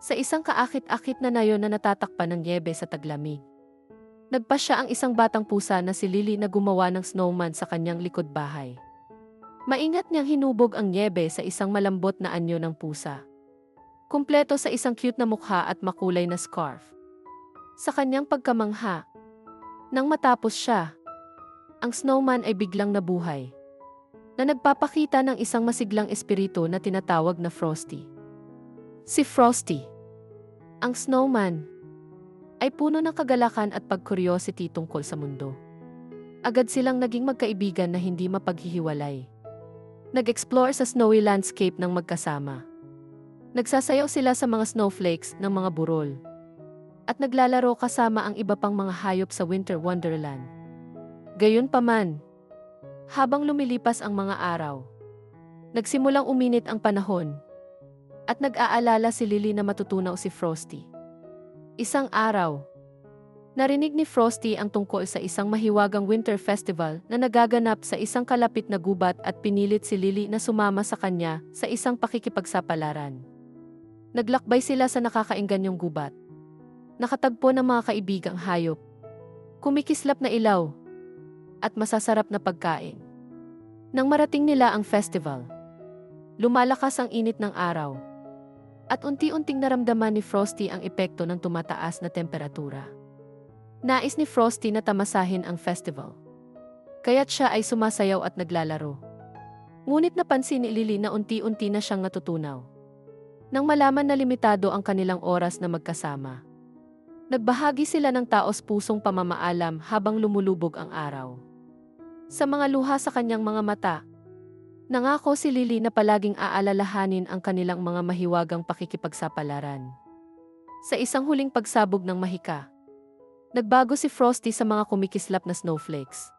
Sa isang kaakit-akit na nayon na natatakpan ng niebe sa taglamig. Nagpa siya ang isang batang pusa na si Lily na gumawa ng snowman sa kanyang likod bahay. Maingat niyang hinubog ang niebe sa isang malambot na anyo ng pusa. Kumpleto sa isang cute na mukha at makulay na scarf. Sa kanyang pagkamangha, nang matapos siya, ang snowman ay biglang nabuhay na nagpapakita ng isang masiglang espiritu na tinatawag na Frosty. Si Frosty, ang snowman, ay puno ng kagalakan at pag-curiosity tungkol sa mundo. Agad silang naging magkaibigan na hindi mapaghihiwalay. Nag-explore sa snowy landscape ng magkasama. Nagsasayaw sila sa mga snowflakes ng mga burol. At naglalaro kasama ang iba pang mga hayop sa winter wonderland. Gayunpaman, habang lumilipas ang mga araw, nagsimulang uminit ang panahon at nag-aalala si Lily na matutunaw si Frosty. Isang araw, narinig ni Frosty ang tungkol sa isang mahiwagang winter festival na nagaganap sa isang kalapit na gubat at pinilit si Lily na sumama sa kanya sa isang pakikipagsapalaran. Naglakbay sila sa nakakainganyong gubat. Nakatagpo ng mga kaibigang hayop. Kumikislap na ilaw at masasarap na pagkain. Nang marating nila ang festival, lumalakas ang init ng araw. At unti-unting naramdaman ni Frosty ang epekto ng tumataas na temperatura. Nais ni Frosty na tamasahin ang festival. Kaya't siya ay sumasayaw at naglalaro. Ngunit napansin ni Lily na unti-unti na siyang natutunaw. Nang malaman na limitado ang kanilang oras na magkasama. Nagbahagi sila ng taos pusong pamamaalam habang lumulubog ang araw. Sa mga luha sa kanyang mga mata, nangako si Lily na palaging aalalahanin ang kanilang mga mahiwagang pakikipagsapalaran. Sa isang huling pagsabog ng mahika, nagbago si Frosty sa mga kumikislap na snowflakes.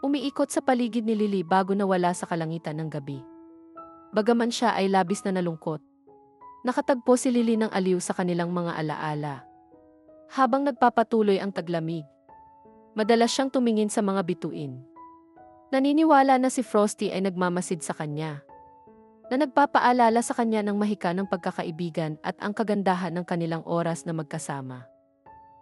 Umiikot sa paligid ni Lily bago nawala sa kalangitan ng gabi. Bagaman siya ay labis na nalungkot, nakatagpo si Lily ng aliw sa kanilang mga alaala. Habang nagpapatuloy ang taglamig, madalas siyang tumingin sa mga bituin. Naniniwala na si Frosty ay nagmamasid sa kanya. Na nagpapaalala sa kanya ng mahika ng pagkakaibigan at ang kagandahan ng kanilang oras na magkasama.